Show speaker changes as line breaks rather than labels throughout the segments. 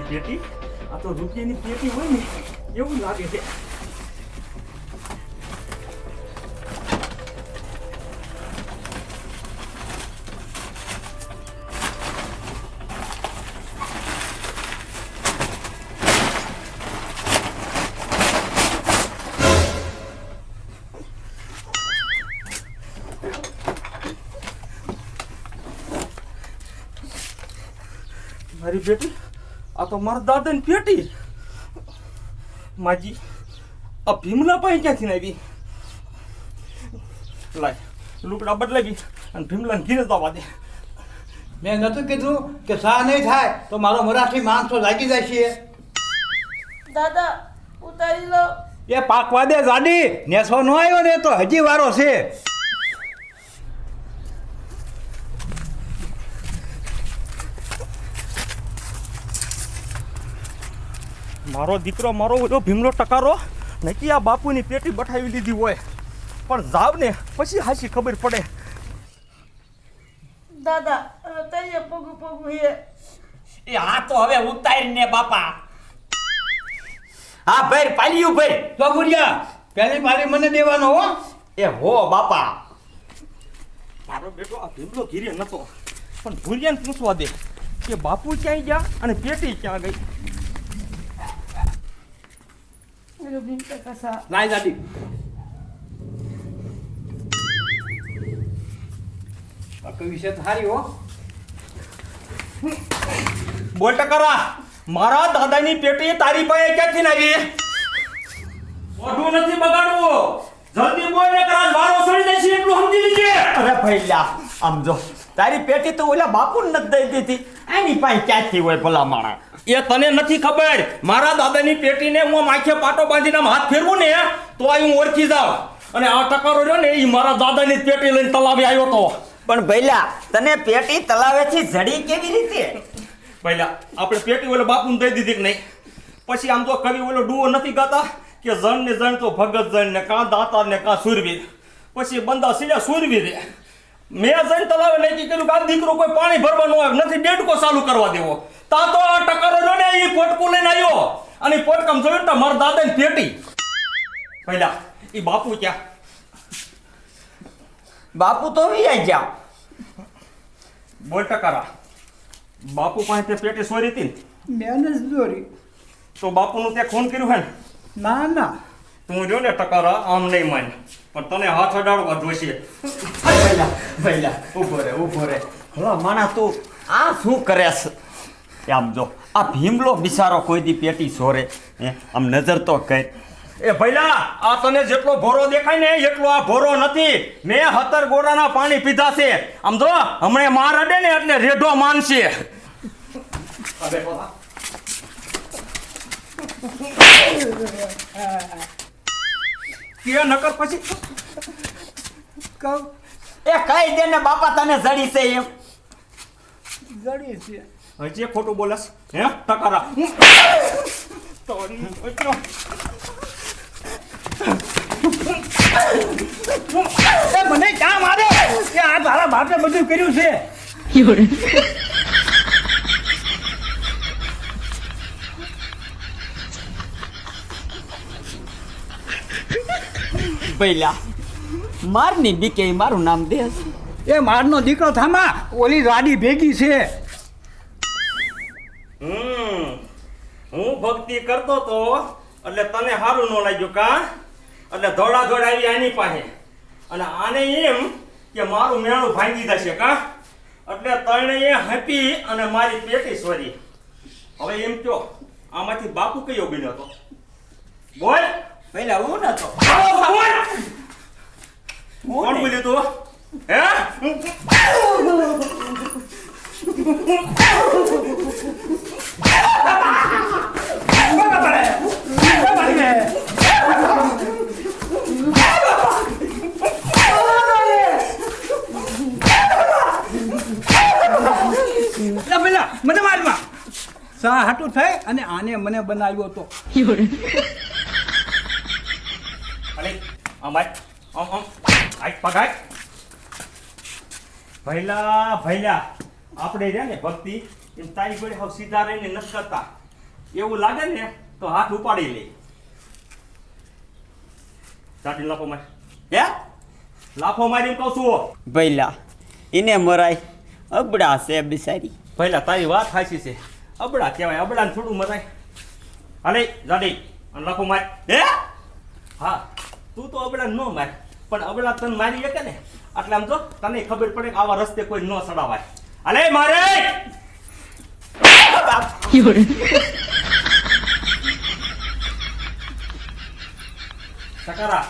પેટી? આ તો રૂપિયાની પેટી હોય ને એવું લાગે છે. મારી બેટી આ તો મારા દાદાની પેટી માજી આ ભીમલા પાસે ક્યાંથી આવી લાય લુકડા બદલાવી અને ભીમલાને ઘીરે દવા દે.
મેં નતું કીધું કે સા નહીં થાય તો મારો મરાઠી માણસો લાગી જાય છે.
દાદા ઉતારી લો.
એ પાકવા દે ગાડી નેસો ન આવ્યો ને તો હજી વારો છે.
મારો દીકરો મારો બધો ભીમલો ટકારો નક્કી આ બાપુની પેટી બઠાવી લીધી હોય. પણ જાવ ને પછી હાસી ખબર પડે.
દાદા તઈએ પગુ પગું હે.
એ આ તો હવે ઉતારીને બાપા. હા ભાઈ પાલ્યું ભાઈ
તો ગુડિયા પહેલી મારી મને દેવાનો હો.
એ હો બાપા.
મારો બેટો આ ભીમલો ઘીરે નતો. પણ ભૂરિયાને પૂછવા દે કે બાપુ ક્યાંય ગયા અને પેટી ક્યાં ગઈ?
ગાડી આ કવિ છે તો હારી હો
બોલ ટકરા મારા દાદાની પેટી તારી પાસે ક્યાંથી લાવી? મોઢું નથી બગાડવું. જલ્દી બોલ ટકરા કરા વારો સડી જશે એટલું સમજી લીજે.
અરે ભૈલા આમ જો. તારી પેટી તો ઓલા બાપુ નથી દઈ દીધી. એની પાસે ક્યાંથી હોય ભલા માણા
એ તને નથી ખબર? મારા દાદાની પેટીને હું માખે પાટો બાંધીને હાથ ફેરવું ને તો આ હું ઓળખી જાઉં. અને આ ટકારો રહ્યો ને એ મારા દાદાની પેટી લઈને તલાવે આવ્યો તો.
પણ ભૈલા તને પેટી તલાવેથી જડી કેવી રીતે?
ભૈલા આપણે પેટી ઓલો બાપુને દઈ દીધી કે નહીં? પછી આમ તો કવિ ઓલો ડુઓ નથી ગાતા કે જણ ને જણ તો ભગત જણ ને કાં દાતા ને કાં સુરવીર. પછી બંદા સીધા સુરવીર મેં જઈને તલાવે નક્કી કર્યું કે આ દીકરો કોઈ પાણી ભરવાનો આવે નથી ડેડકો ચાલુ કરવા દેવો. તા તો આ ટકારો જો ને એ પોટકું લઈને આવ્યો. અને પોટકામ જોયું ને તો મારા દાદાની પેટી પહેલા એ બાપુ ક્યાં?
બાપુ તો વિયા ગયા.
બોલ ટકારા. બાપુ પાસે તે પેટી સોરી હતી ને?
મેં જ દોરી.
તો બાપુનું તે ખૂન કર્યું હે ને?
ના ના.
તું જો ને ટકારા આમ નહીં માન. પણ તને હાથ અડાડવા જોઈશે
ભૈલા ભૈલા ઊભો રે ઊભો રે. હલો માણા તું આ શું કરે છે? આમ જો આ ભીમલો બિસારો કોઈ દી પેટી સોરે હે? આમ નજર તો કર
એ ભૈલા આ તને જેટલો ભોરો દેખાય ને એટલો આ ભોરો નથી. મેં હતર ગોળાના પાણી પીધા છે. આમ જો હમણે માર અડે ને એટલે રેઢો માનશે. અરે ભલા. કે નકર પછી
કહું.
એ કહી દે ને બાપા તને જડી છે એમ.
જડી છે.
હજી ખોટું બોલસ હે? ટકારા.
મને ક્યાં મારે કે આ તારા બાપે બધું કર્યું છે.
ભૈલા મારની બીકે મારું નામ દે.
એ મારનો દીકરો થામા ઓલી ગાડી ભેગી છે.
હમ હું ભક્તિ કરતો તો એટલે તને સારું ન લાગ્યું કા? એટલે ધોળા ધોળ આવી આની પાસે. અને આને એમ કે મારું મેણું ભાંગી જશે કા? એટલે ત્રણેય હપી અને મારી પેટી સોરી. હવે એમ કયો આમાંથી બાપુ કયો બન્યો હતો બોલ.
ભૈલા હું નતો.
કોણ બોલ્યું તું? હે?
મને મારમાં સા હાટું થાય અને આને મને બનાવ્યો તો.
અરે આમ આય આમ આમ. આય પગાય ભૈલા ભૈલા આપણે રહ્યા ને ભક્તિ એમ તારી જોડે હવે સીધા રહીને નથી કરતા. એવું લાગે ને તો હાથ ઉપાડી લે. ચાટી લાફો માર.
હે?
લાફો મારી કહું છું
ભૈલા એને મરાય અબડા છે બિસારી
ભૈલા તારી વાત સાચી છે. અબડા કહેવાય અબડાને થોડું મરાય. હાલે જાડી અને લાફો માર.
હે?
હા. તું તો અબડા ન માર પણ અબડા તને મારી શકે ને? એટલે આમ જો તને ખબર પડે કે આવા રસ્તે કોઈ ન સડાવાય અલે મારે! સકારા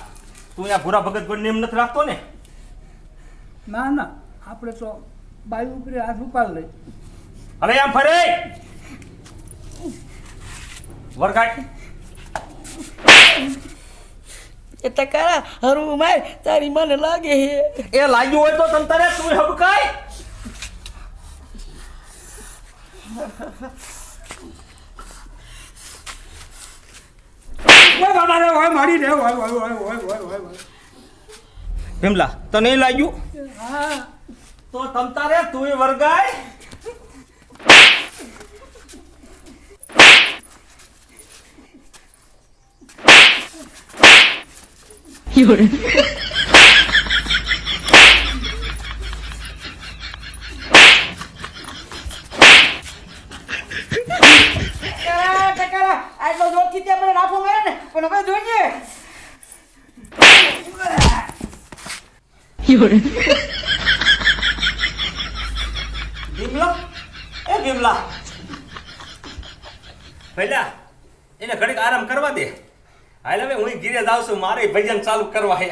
તું અહીંયા ભૂરા ભગત ગોળ નિયમ નથી રાખતો ને?
ના ના આપણે તો બાઈ ઉપર હાથ ઉપાડ લઈ
અરે આમ ફરે! વરગાટ
એ ટકારા હરું માર તારી મને લાગે હે.
એ લાગ્યું હોય તો તમ તારે તું હબકાય ભીમલા તને લાગ્યું?
હા.
તો તમ તારે તું વરગાય?
ને પણ હવે જોઈએ
ભીમલા? એ ભીમલા. ભૈલા એને ઘડીક આરામ કરવા દે. હાલ હવે હું ઘીરે જાઉં છું મારે ભજન ચાલુ કરવા હે.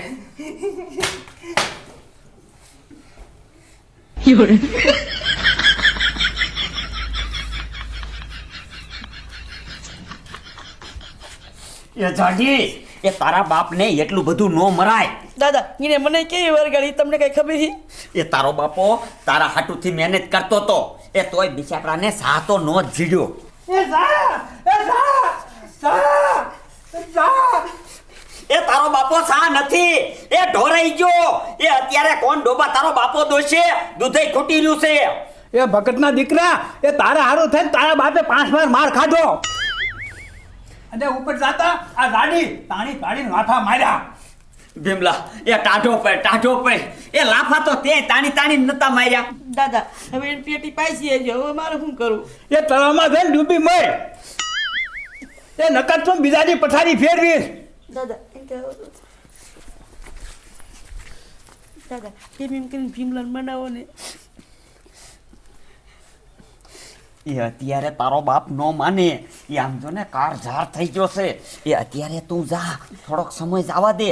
એ જાગી એ તારા બાપને એટલું બધું ન મરાય.
દાદા એને મને કેવી વરગાડી? તમને કઈ ખબર છે
એ તારો બાપો તારા હાટુથી મહેનત કરતો તો એ તોય બિચારાને સાતો નો જીડ્યો
એ જા એ જા જા જા
એ તારો બાપો સા નથી? એ ઢોરાઈ ગયો. એ અત્યારે કોણ ડોબા? તારો બાપો દોશે? દૂધે ખૂટી રહ્યું છે.
એ ભગતના દીકરા એ તારા હારો થઈને તારા બાપે પાંચ વાર માર ખાધો. અને ઉપર જાતા આ ગાડી તાણી તાણી માથા માર્યા.
ભીમલા એ ટાઢો પે ટાઢો પે એ લાફા તો તે તાણી તાણી નતા માર્યા.
દાદા હવે પેટી પાછી છે હવે મારે શું કરવું?
એ તળાવમાં જઈને ડૂબી મર. એ નકર તો બીજાની પથારી ફેરવી
દાદા એમ દાદા એમ કરીને ભીમલાલ બનાવો ને?
એ અત્યારે તારો બાપ નો માને. એ આમ જો ને કાર ઝાર થઈ ગયો છે. એ અત્યારે તું જા થોડોક સમય જવા દે.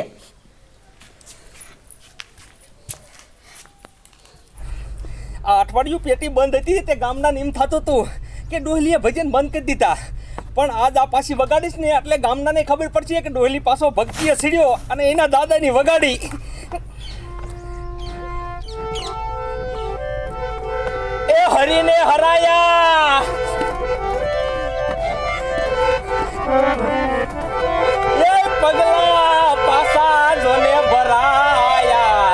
આ અઠવાડિયું પેટી બંધ હતી તે ગામના એમ થતું હતું કે ડોહલીએ ભજન બંધ કરી દીધા. પણ આજ આ પાછી વગાડીશ ને એટલે ગામડાને ખબર પડશે કે ડોહેલી પાછો ભક્તિએ સીડ્યો અને એના દાદાની વગાડી. એ હરીને હરાયા. એ પગલા પાસા ભરાયા.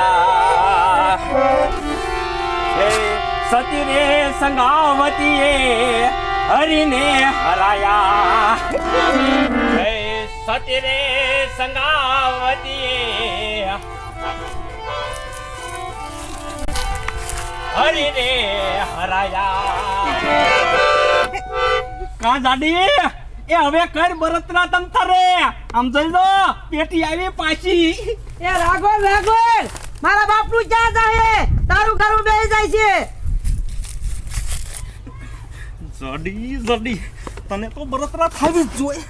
સતી રે સંગાવતીએ હરીને હરાયા. સતી રે સંગાવતી હરીને હરાયા. કા દાડી એ હવે કર બરતના તંત્ર રે આમ જોઈ લો, પેટી આવી પાછી.
એ રાઘો રાઘો મારા બાપનું ક્યાં જાય તારું ઘરું બે જાય છે.
જડી જડી તને તો બળતરા થવી જ જોઈએ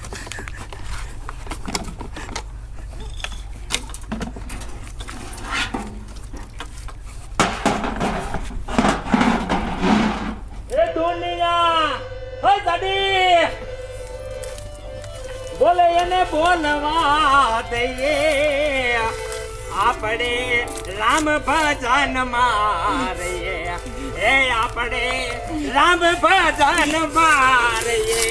બોલે એને બોલવા દઈએ. આપણે રામ ભજન મારીએ એ આપણે રામ ભજન મારીએ.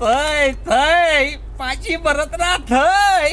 થઈ ભાઈ પાછી બરતરા થઈ